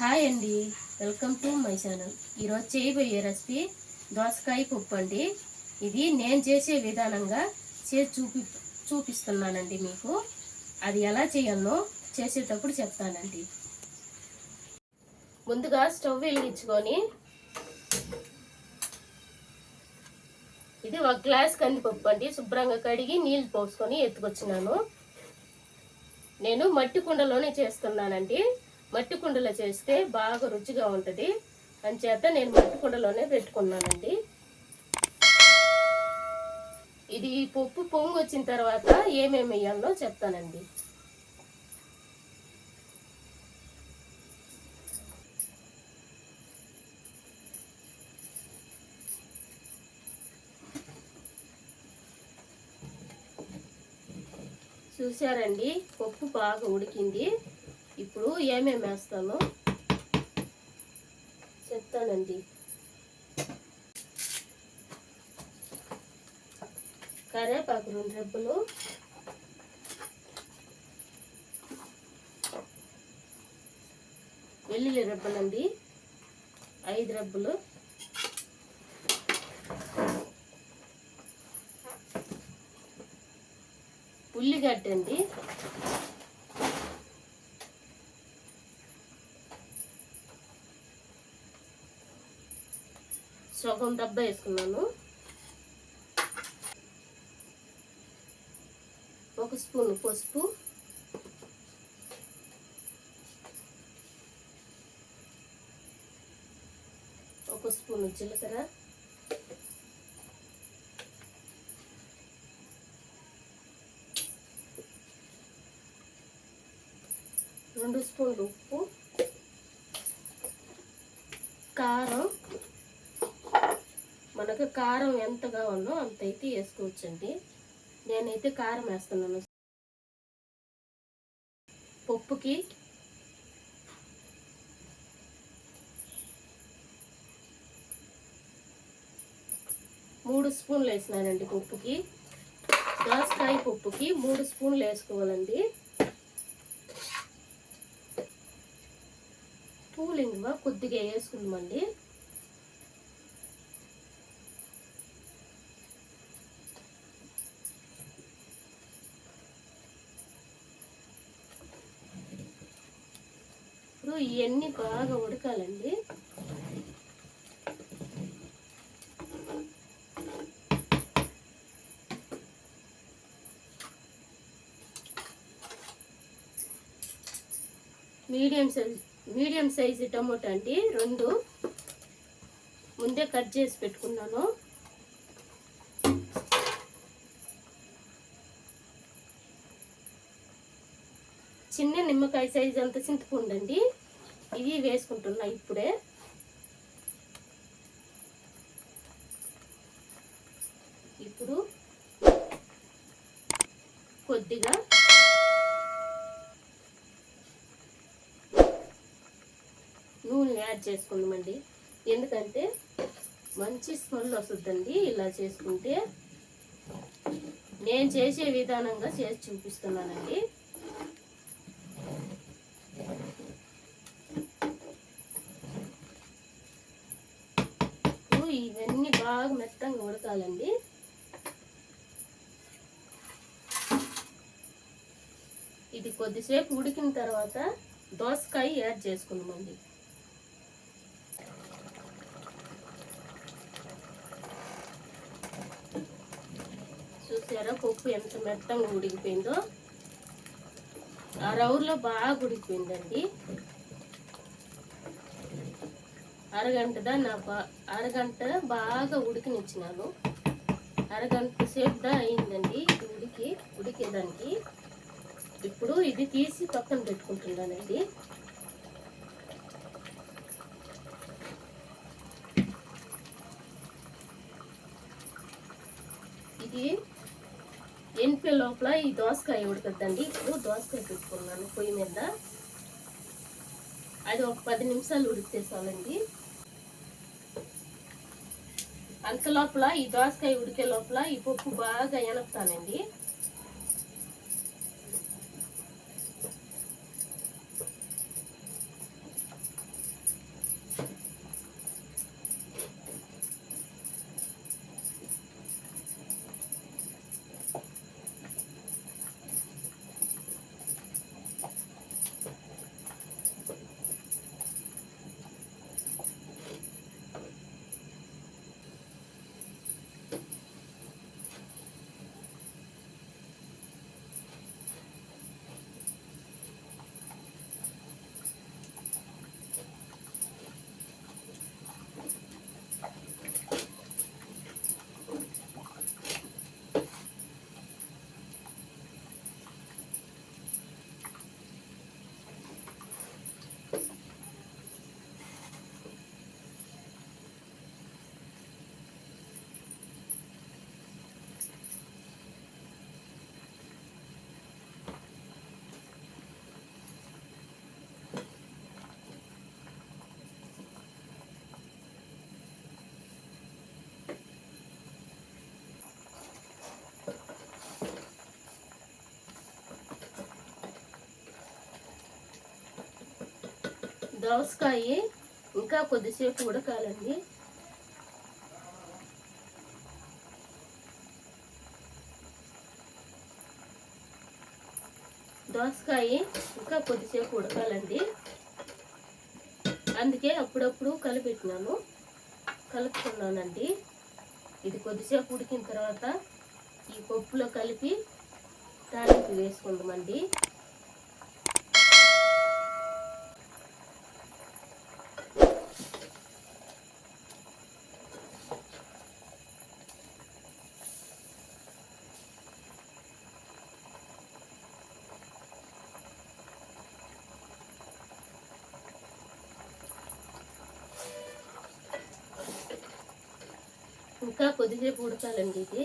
Hi అండి. Welcome to my channel. ఈరోజు చేయబోయే రెసిపీ దోసకాయ పప్పు అండి. ఇది నేను చేసే విధానంగా చేసి చూపి చూపిస్తున్నానండి మీకు. అది ఎలా చేయాలో చేసేటప్పుడు చెప్తానండి. ముందుగా స్టవ్ వెలిగించుకొని ఇది ఒక గ్లాస్ కందిపప్పు అండి. శుభ్రంగా కడిగి నీళ్ళు పోసుకొని ఎత్తుకొచ్చినాను. నేను మట్టి కుండలోనే చేస్తున్నానండి. మట్టి కుండలో చేస్తే బాగా రుచిగా ఉంటుంది. అంచేత నేను మట్టి కుండలోనే పెట్టుకున్నానండి. ఇది పప్పు పొంగు వచ్చిన తర్వాత ఏమేమి వేయాలో చెప్తానండి. చూసారండి పప్పు బాగా ఉడికింది. ఇప్పుడు ఏమేమి వేస్తాను? చెప్తానండి. కరేపాకు రెండు రెబ్బలు. వెల్లుల్లి రెబ్బలండి. ఐదు రెబ్బలు. ఉల్లిగడ్డ అండి సగం డబ్బా వేసుకున్నాను. ఒక స్పూన్ పసుపు. ఒక స్పూన్ జీలకర్ర. రెండు స్పూన్లు ఉప్పు. కారం. మనకు కారం ఎంత కావాలో అంత అయితే వేసుకోవచ్చండి. నేనైతే కారం వేస్తున్నాను. పప్పుకి మూడు స్పూన్లు వేసినానండి పప్పుకి. దోసకాయ పప్పుకి మూడు స్పూన్లు వేసుకోవాలండి. పూలింగ్ కొద్దిగా వేసుకుందామండి. ఇవన్నీ బాగా ఉడకాలండి. Medium size medium size tomato అండి రెండు. ముందే కట్ చేసి పెట్టుకున్నాను. చిన్న నిమ్మకాయ సైజు అంత చింతపండు అండి. ఇవి వేసుకుంటున్నా ఇప్పుడే. ఇప్పుడు కొద్దిగా నూనె యాడ్ చేసుకుందామండి. ఎందుకంటే మంచి స్మెల్ వస్తుందండి ఇలా చేసుకుంటే. నేను చేసే విధానంగా చేసి చూపిస్తున్నానండి ఇప్పుడు ఇవన్నీ బాగా మెత్తంగా ఉడకాలండి. ఇది కొద్దిసేపు ఉడికిన తర్వాత దోసకాయ యాడ్ చేసుకుందామండి. చూసారా పప్పు ఎంత మెత్తంగా ఉడికిపోయిందో? ఆ రౌర్లో బాగా ఉడికిపోయిందండి. అరగంట దా నా బా అరగంట బాగా ఉడికినిచ్చినాను. అరగంట సేపు దా అయిందండి ఉడికి ఉడికేదానికి. ఇప్పుడు ఇది తీసి పక్కన పెట్టుకుంటున్నానండి. ఇది ఎనిపే లోపల ఈ దోసకాయ ఉడకద్దండి. ఇప్పుడు దోసకాయ పెట్టుకున్నాను పొయ్యి మీద. అది ఒక పది నిమిషాలు ఉడికితే చాలండి. అంత లోపల ఈ దోసకాయ ఉడికే లోపల ఈ పప్పు బాగా ఎనపుతానండి దోసకాయ ఇంకా కొద్దిసేపు ఉడకాలండి. దోసకాయ ఇంకా కొద్దిసేపు ఉడకాలండి. అందుకే అప్పుడప్పుడు కలిపెట్టినాను. కలుపుకున్నానండి. ఇది కొద్దిసేపు ఉడికిన తర్వాత ఈ పప్పులో కలిపి తాలింపు వేసుకుందామండి. ఇంకా కొద్దిసేపు ఉడకాలండి ఇది.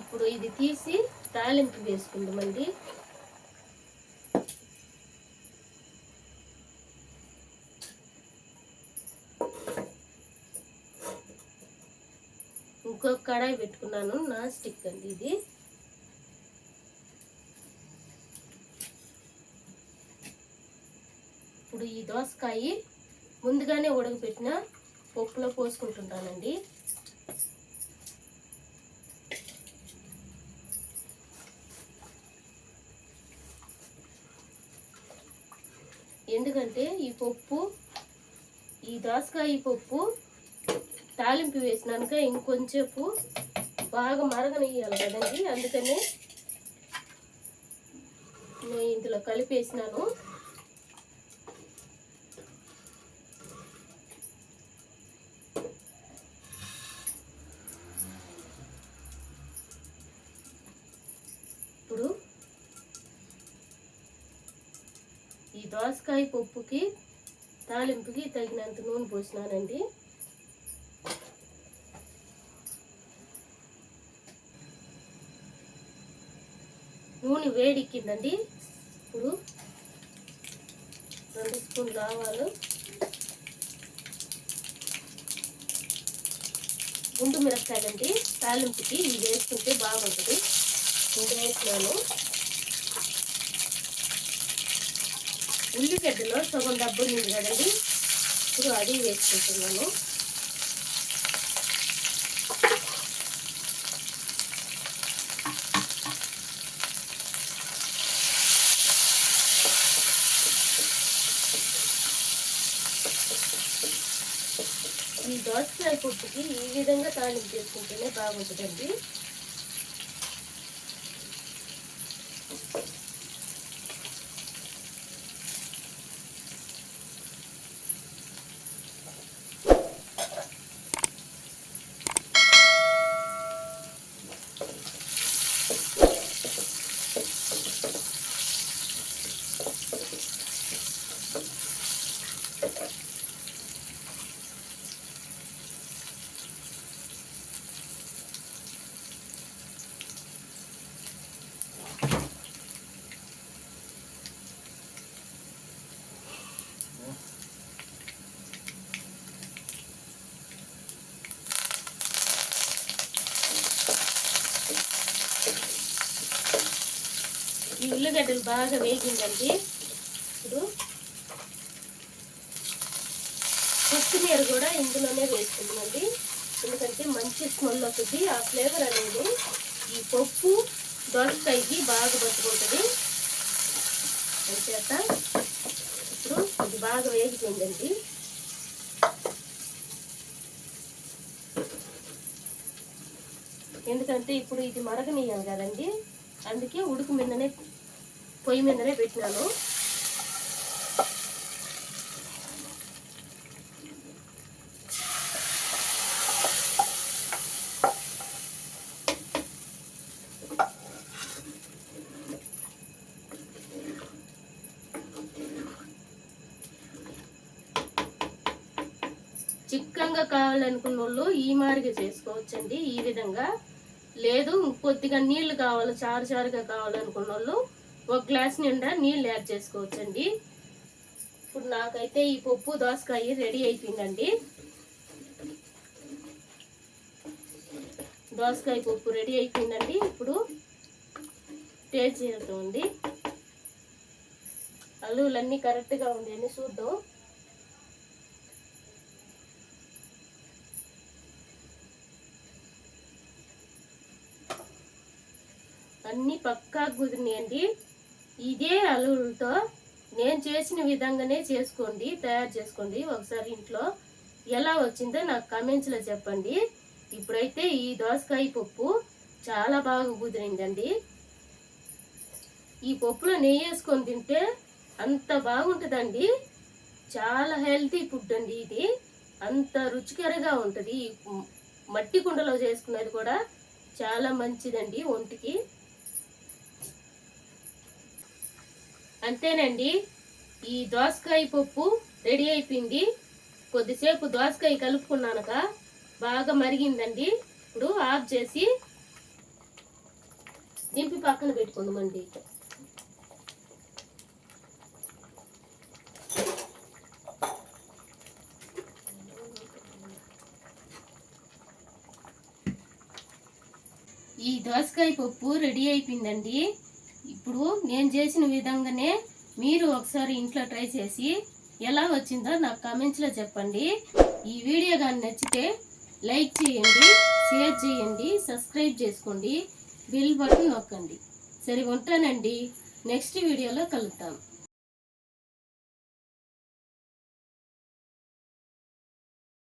ఇప్పుడు ఇది తీసి తాలింపు వేసుకుందామండి. ఇంకొక కడాయి పెట్టుకున్నాను నా స్టిక్ అండి ఇది. ఇప్పుడు ఈ దోసకాయ ముందుగానే ఉడకపెట్టిన పప్పులో పోసుకుంటుంటానండి. ఎందుకంటే ఈ పప్పు ఈ దోసకాయ పప్పు తాలింపు వేసినాక ఇంకొంచెపు బాగా మరగనియ్యాలి కదండి అందుకని నేను ఇందులో కలిపేసినాను. ఈ దోసకాయ పప్పుకి తాలింపుకి తగినంత నూనె పోసినానండి. నూనె వేడెక్కిందండి. ఇప్పుడు రెండు స్పూన్లు ఆవాలు. గుండు మిరపకాయలండి. తాలింపుకి ఇది వేసుకుంటే బాగుంటుంది. ఇది వేసినాను ఉల్లిగడ్డలో సగం డబ్బు ఉంది కదండి? ఇప్పుడు అది వేసుకుంటున్నాను. ఈ దోసకాయ పుట్టుకి ఈ విధంగా తాలింపు చేసుకుంటేనే బాగుంటుందండి. ఈ ఉల్లిగడ్డలు బాగా వేగిందండి. ఇప్పుడు కొత్తిమీర కూడా ఇందులోనే వేసుకుందామండి ఎందుకంటే మంచి స్మెల్ వస్తుంది. ఆ ఫ్లేవర్ అనేది ఈ పప్పు దోసకాయకి బాగా పట్టుకుంటుంది. అంచేత ఇప్పుడు ఇది బాగా వేగిపోయిందండి. ఎందుకంటే ఇప్పుడు ఇది మరగనీయం కదండి. అందుకే ఉడుకు మీదనే పొయ్యి మీదనే పెట్టినాను. చిక్కగా కావాలనుకున్న వాళ్ళు ఈ మారిగా చేసుకోవచ్చండి. ఈ విధంగా లేదు కొద్దిగా నీళ్ళు కావాలి చారు చారుగా కావాలనుకున్న వాళ్ళు ఒక గ్లాస్ నిండా నీళ్ళు యాడ్ చేసుకోవచ్చండి. ఇప్పుడు నాకైతే ఈ పప్పు దోసకాయ రెడీ అయిపోయిందండి. దోసకాయ పప్పు రెడీ అయిపోయిందండి. ఇప్పుడు టేస్ట్ చేద్దామండి అల్లులన్నీ కరెక్ట్గా ఉంది అని చూద్దాం. అన్నీ పక్కా కుదిరినాయండి. ఇదే అలువులతో నేను చేసిన విధంగానే చేసుకోండి తయారు చేసుకోండి. ఒకసారి ఇంట్లో ఎలా వచ్చిందో నాకు కమెంట్స్లో చెప్పండి. ఇప్పుడైతే ఈ దోసకాయ పప్పు చాలా బాగా కుదిరిందండి ఈ పప్పులో నెయ్యి వేసుకొని తింటే అంత బాగుంటుందండి. చాలా హెల్తీ ఫుడ్ అండి ఇది. అంత రుచికరంగా ఉంటుంది. ఈ మట్టి కుండలో చేసుకున్నది కూడా చాలా మంచిదండి ఒంటికి. అంతేనండి. ఈ దోసకాయ పప్పు రెడీ అయిపోయింది. కొద్దిసేపు దోసకాయ కలుపుకున్నాక బాగా మరిగిందండి. ఇప్పుడు ఆఫ్ చేసి దింపి పక్కన పెట్టుకుందామండి. ఈ దోసకాయ పప్పు రెడీ అయిపోయిందండి. ఇప్పుడు నేను చేసిన విధంగానే మీరు ఒకసారి ఇంట్లో ట్రై చేసి ఎలా వచ్చిందో నాకు కామెంట్స్లో చెప్పండి. ఈ వీడియో కానీ నచ్చితే లైక్ చేయండి షేర్ చేయండి సబ్స్క్రైబ్ చేసుకోండి బిల్ బటన్ నొక్కండి. సరే ఉంటానండి. నెక్స్ట్ వీడియోలో కలుద్దాం.